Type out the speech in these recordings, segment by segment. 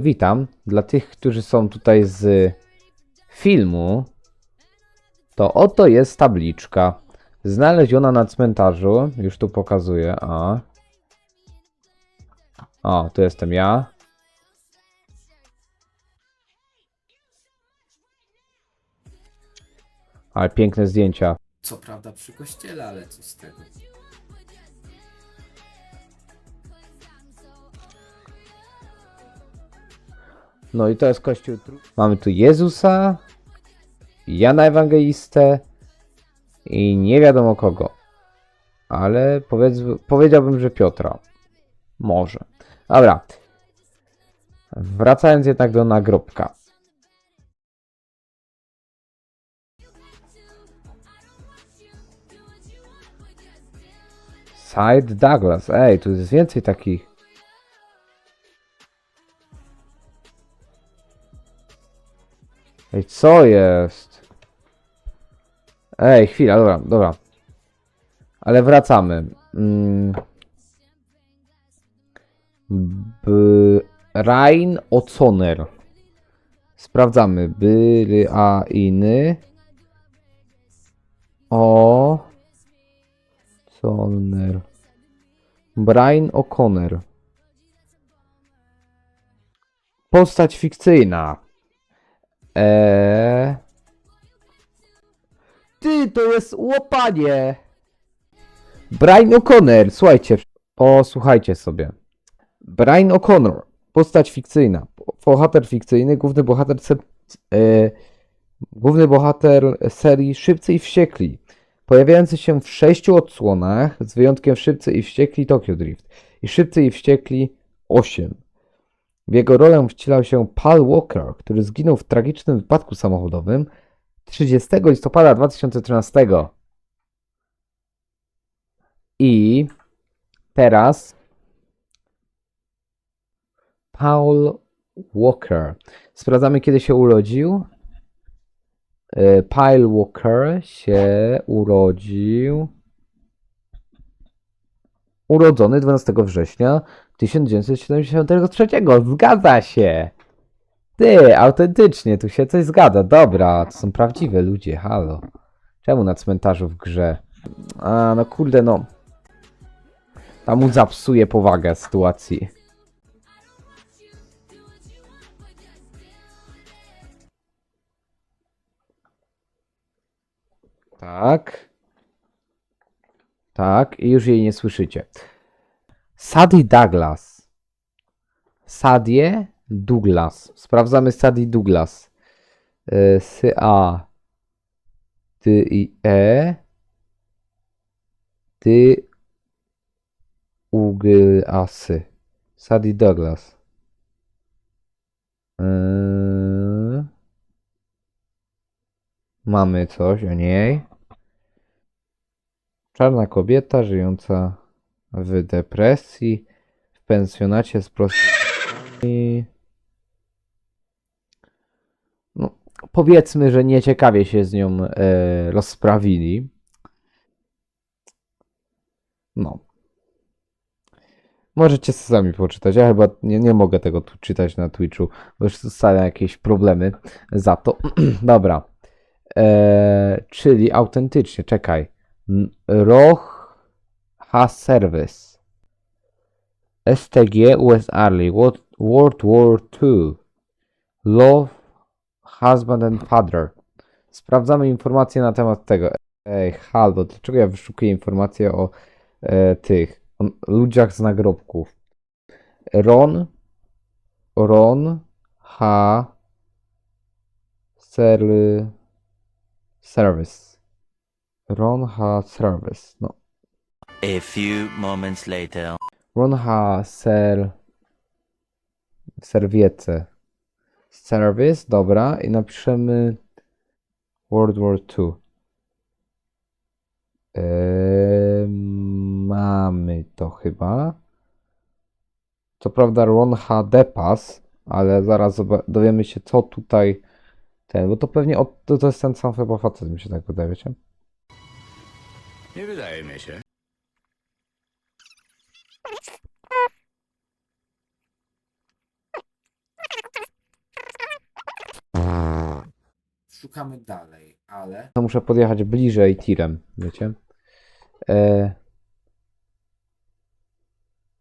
Witam. Dla tych, którzy są tutaj z filmu, to oto jest tabliczka. Znaleziona na cmentarzu. Już tu pokazuję. A. O, tu jestem ja. Ale piękne zdjęcia. Co prawda przy kościele, ale co z tego? No i to jest kościół. Mamy tu Jezusa, Jana Ewangelistę i nie wiadomo kogo. Ale powiedz, powiedziałbym, że Piotra. Może. Dobra. Wracając jednak do nagrobka. Side Douglas. Ej, tu jest więcej takich. Ej, co jest? Ej, chwila, dobra, dobra. Ale wracamy. Mm. Rain Oconer. Sprawdzamy. Byly a iny. O. Conner. Brian O'Connor. Postać fikcyjna. Eee... Ty, to jest łopanie! Brian O'Connor, słuchajcie. O, słuchajcie sobie. Brian O'Connor, postać fikcyjna. Bohater fikcyjny, główny bohater, se, e, główny bohater serii Szybcy i Wściekli. Pojawiający się w sześciu odsłonach, z wyjątkiem Szybcy i Wściekli Tokyo Drift i Szybcy i Wściekli 8. W jego rolę wcielał się Paul Walker, który zginął w tragicznym wypadku samochodowym 30 listopada 2013. I teraz Paul Walker. Sprawdzamy, kiedy się urodził. E, Paul Walker się urodził. Urodzony 12 września 1973. Zgadza się! Ty, autentycznie, tu się coś zgadza. Dobra, to są prawdziwe ludzie, halo. Czemu na cmentarzu w grze? A, no kurde, no. Tam mu zapsuje powagę sytuacji. Tak. Tak, i już jej nie słyszycie. Sadie Douglas. Sadie Douglas. Sprawdzamy Sadie Douglas. E, S A Ty i E Ty Uglasy. Sadie Douglas. Yy... Mamy coś o niej. Czarna kobieta żyjąca w depresji, w pensjonacie z prostytutkami. No, powiedzmy, że nieciekawie się z nią e, rozprawili. No. Możecie sami poczytać. Ja chyba nie, nie mogę tego tu czytać na Twitchu, bo już zostały jakieś problemy za to. Dobra. E, czyli autentycznie, czekaj. Roch H Service. STG US Army World, War II. Love Husband and Father. Sprawdzamy informacje na temat tego. Ej, halo, dlaczego ja wyszukuję informacje o e, tych o ludziach z nagrobków? Ron Ron H Ser Service. Ron H Service. No. A few moments later. Ron H Ser Serwiece. Service, dobra. I napiszemy World War II. Eee, mamy to chyba. Co prawda Ron H. Depas, ale zaraz dowiemy się co tutaj ten, bo to pewnie od, to, to jest ten sam chyba facet, mi się tak wydaje, wiecie? Nie wydaje mi się. Szukamy dalej, ale. No muszę podjechać bliżej tirem, wiecie? E...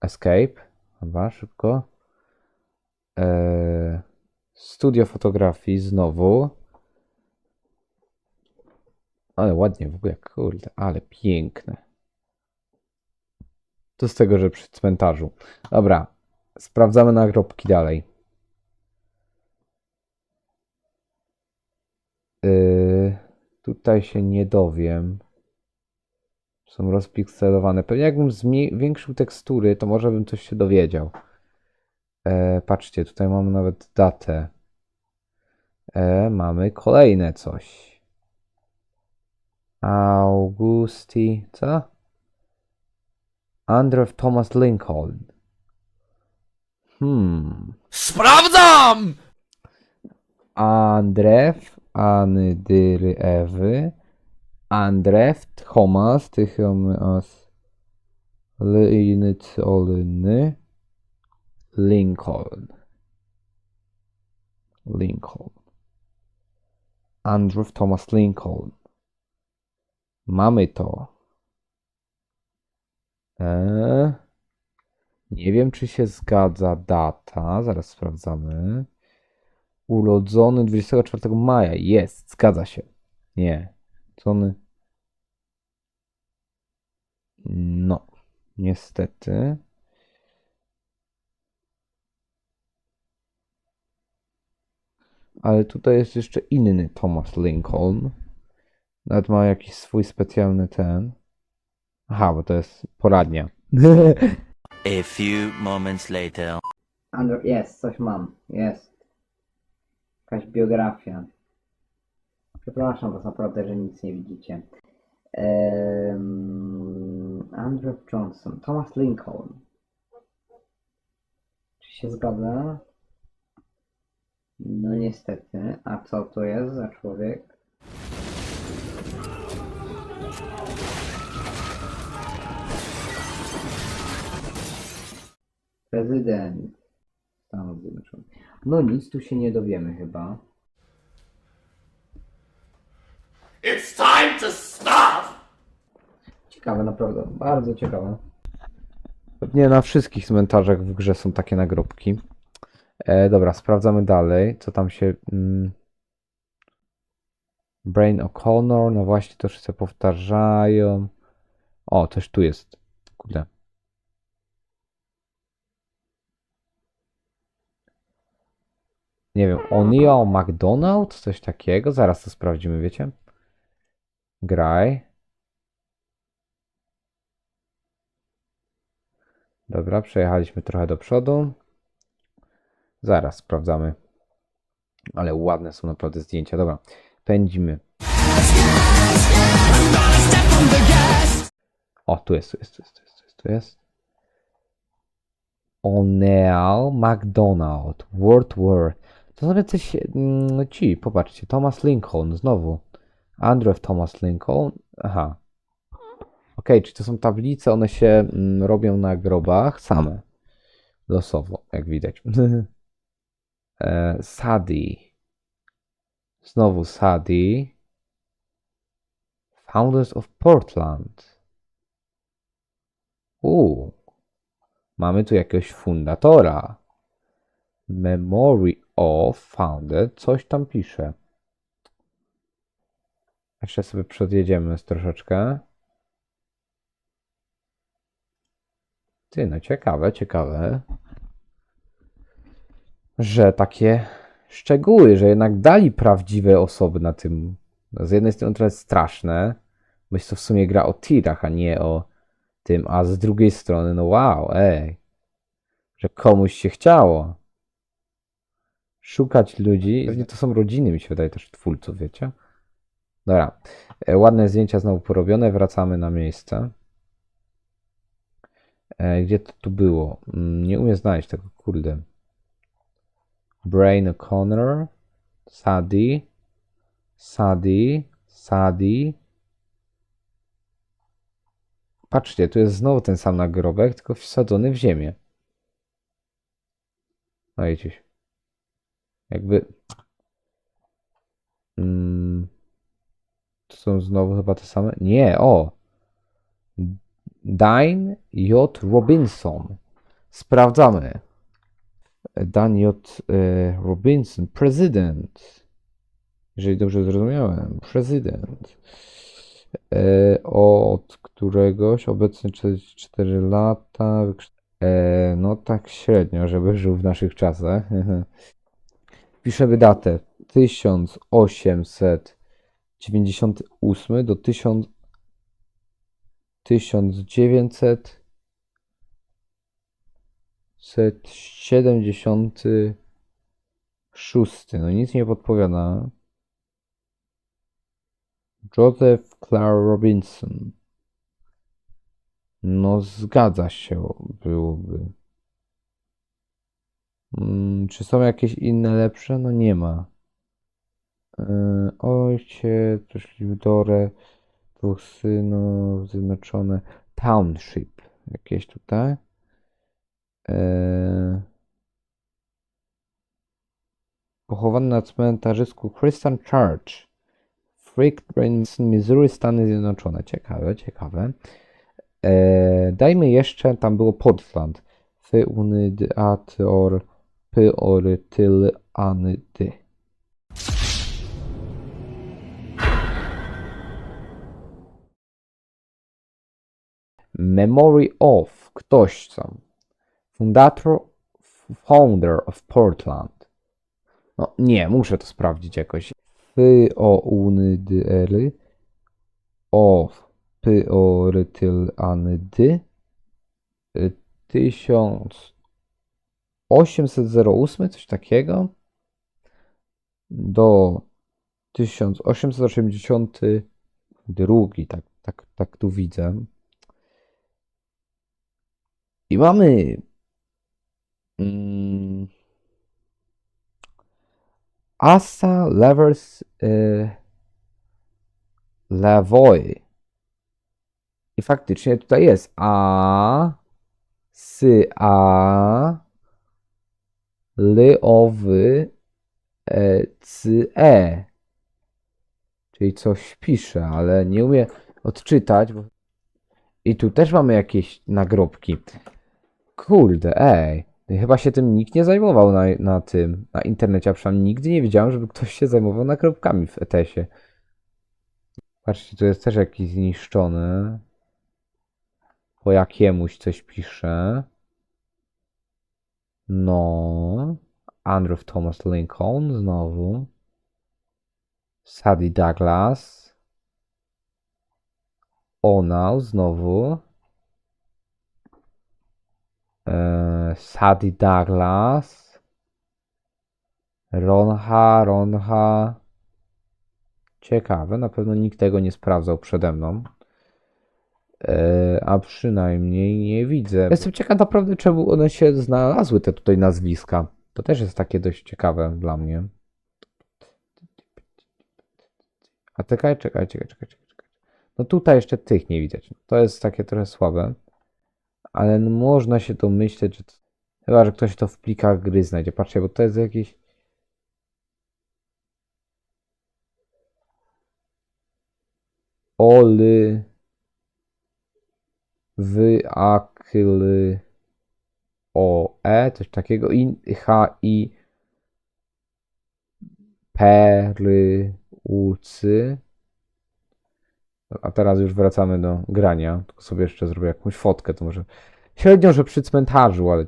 Escape. Chyba szybko. E... Studio fotografii znowu. Ale ładnie w ogóle, kurde, ale piękne. To z tego, że przy cmentarzu. Dobra, sprawdzamy nagrobki dalej. Yy, tutaj się nie dowiem. Są rozpikselowane. Pewnie jakbym zwiększył tekstury, to może bym coś się dowiedział. E, patrzcie, tutaj mamy nawet datę. E, mamy kolejne coś. Augusti, co? Andrew Thomas Lincoln. Hmm. Sprawdzam! Andrew, Anydyry Ewy, Andrew, Thomas, Tychomas, Lyny, Colny, Lincoln. Lincoln. Andrew Thomas Lincoln. Mamy to. Eee, nie wiem, czy się zgadza data. Zaraz sprawdzamy. Urodzony 24 maja. Jest, zgadza się. Nie. Urodzony. No, niestety. Ale tutaj jest jeszcze inny Thomas Lincoln. Nawet ma jakiś swój specjalny ten. Aha, bo to jest poradnia. A few moments later. Andrew, jest, coś mam. Jest. Jakaś biografia. Przepraszam was naprawdę, że nic nie widzicie. Ehm, Andrew Johnson. Thomas Lincoln. Czy się zgadza? No niestety. A co to jest za człowiek? Prezydent Stanów Zjednoczonych. No nic tu się nie dowiemy chyba. It's time to stop! Ciekawe, naprawdę, bardzo ciekawe. Pewnie na wszystkich cmentarzach w grze są takie nagrobki. E, dobra, sprawdzamy dalej, co tam się... Mm... Brain O'Connor, no właśnie, to wszyscy powtarzają. O, też tu jest. Kurde. Nie wiem, O'Neill McDonald? Coś takiego? Zaraz to sprawdzimy, wiecie? Graj. Dobra, przejechaliśmy trochę do przodu. Zaraz sprawdzamy. Ale ładne są naprawdę zdjęcia. Dobra, pędzimy. O, tu jest, tu jest, tu jest, tu jest, tu jest. Tu jest. O'Neill McDonald. World War. To są jacyś mm, ci, popatrzcie. Thomas Lincoln, znowu. Andrew Thomas Lincoln. Aha. Okej, czy to są tablice? One się mm, robią na grobach same. Losowo, jak widać. e, Sadie. Znowu Sadie. Founders of Portland. Uuu. Mamy tu jakiegoś fundatora. Memory of Founded. Coś tam pisze. Jeszcze sobie przedjedziemy z troszeczkę. Ty, no ciekawe, ciekawe. Że takie szczegóły, że jednak dali prawdziwe osoby na tym. Z jednej strony to jest straszne, bo jest to w sumie gra o tirach, a nie o tym, a z drugiej strony, no wow, ej, że komuś się chciało szukać ludzi. Pewnie to są rodziny, mi się wydaje, też twórców, wiecie? Dobra, e, ładne zdjęcia znowu porobione, wracamy na miejsce. E, Gdzie to tu było? Mm, Nie umiem znaleźć tego, kurde. Brain O'Connor, Sadie, Sadie, Sadie. Patrzcie, tu jest znowu ten sam nagrobek, tylko wsadzony w ziemię. No widzicie. Jakby Mm, to są znowu chyba te same? Nie, o! Dine J. Robinson. Sprawdzamy. Dan J. e, Robinson, prezydent. Jeżeli dobrze zrozumiałem, prezydent. E, od któregoś, obecnie 44 lata. E, no tak średnio, żeby żył w naszych czasach. Piszemy datę 1898 do 1000 1900 76. No nic nie podpowiada. Joseph Clark Robinson. No zgadza się, byłoby. Mm, czy są jakieś inne lepsze? No nie ma. Yy, ojciec, przeszli Dore, dwóch synów, zjednoczone. Township. Jakieś tutaj. Yy, pochowany na cmentarzysku Christian Church. Freak Missouri, Stany Zjednoczone. Ciekawe, ciekawe. E, dajmy jeszcze, tam było Portland. Fy, uny, dy, a, ty, or, py, ory, tyl, any, dy. Memory of, ktoś tam. Fundator, founder of Portland. No nie, muszę to sprawdzić jakoś. Ery. Of, py, o, ry, tyl, any, dy. Y, 1808, coś takiego. Do 1882, tak, tak, tak tu widzę. I mamy mm, Asa Levers y, Levoy. I faktycznie tutaj jest A, Sy, A, Ly, Owy, e, Cy, E. Czyli coś pisze, ale nie umie odczytać. Bo... I tu też mamy jakieś nagrobki. Kurde, ej. Chyba się tym nikt nie zajmował na, na tym, na internecie, a przynajmniej nigdy nie widziałem, żeby ktoś się zajmował nagrobkami w ETS-ie. Patrzcie, tu jest też jakiś zniszczony. Po jakiemuś coś pisze. No. Andrew Thomas Lincoln znowu. Sadie Douglas. Onal znowu. Eee, Sadie Douglas. Ronha, Ronha. Ciekawe, na pewno nikt tego nie sprawdzał przede mną. E, a przynajmniej nie widzę. Jestem ciekaw naprawdę, czemu one się znalazły, te tutaj nazwiska. To też jest takie dość ciekawe dla mnie. A czekaj, czekaj, czekaj, czekaj, czekaj. No tutaj jeszcze tych nie widać. To jest takie trochę słabe. Ale no można się domyśleć, że to... Chyba, że ktoś to w plikach gry znajdzie. Patrzcie, bo to jest jakiś... Oly... Wyakly o e, coś takiego i h i pery ucy. A teraz już wracamy do grania. Tylko sobie jeszcze zrobię jakąś fotkę, to może średnio, że przy cmentarzu, ale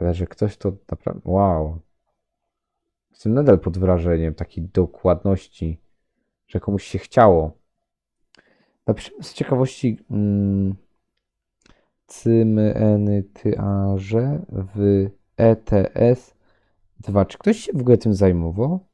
ale że ktoś to naprawdę, wow. Jestem nadal pod wrażeniem takiej dokładności że komuś się chciało. Napiszemy z ciekawości mm, a, że w ETS 2. Czy ktoś się w ogóle tym zajmował?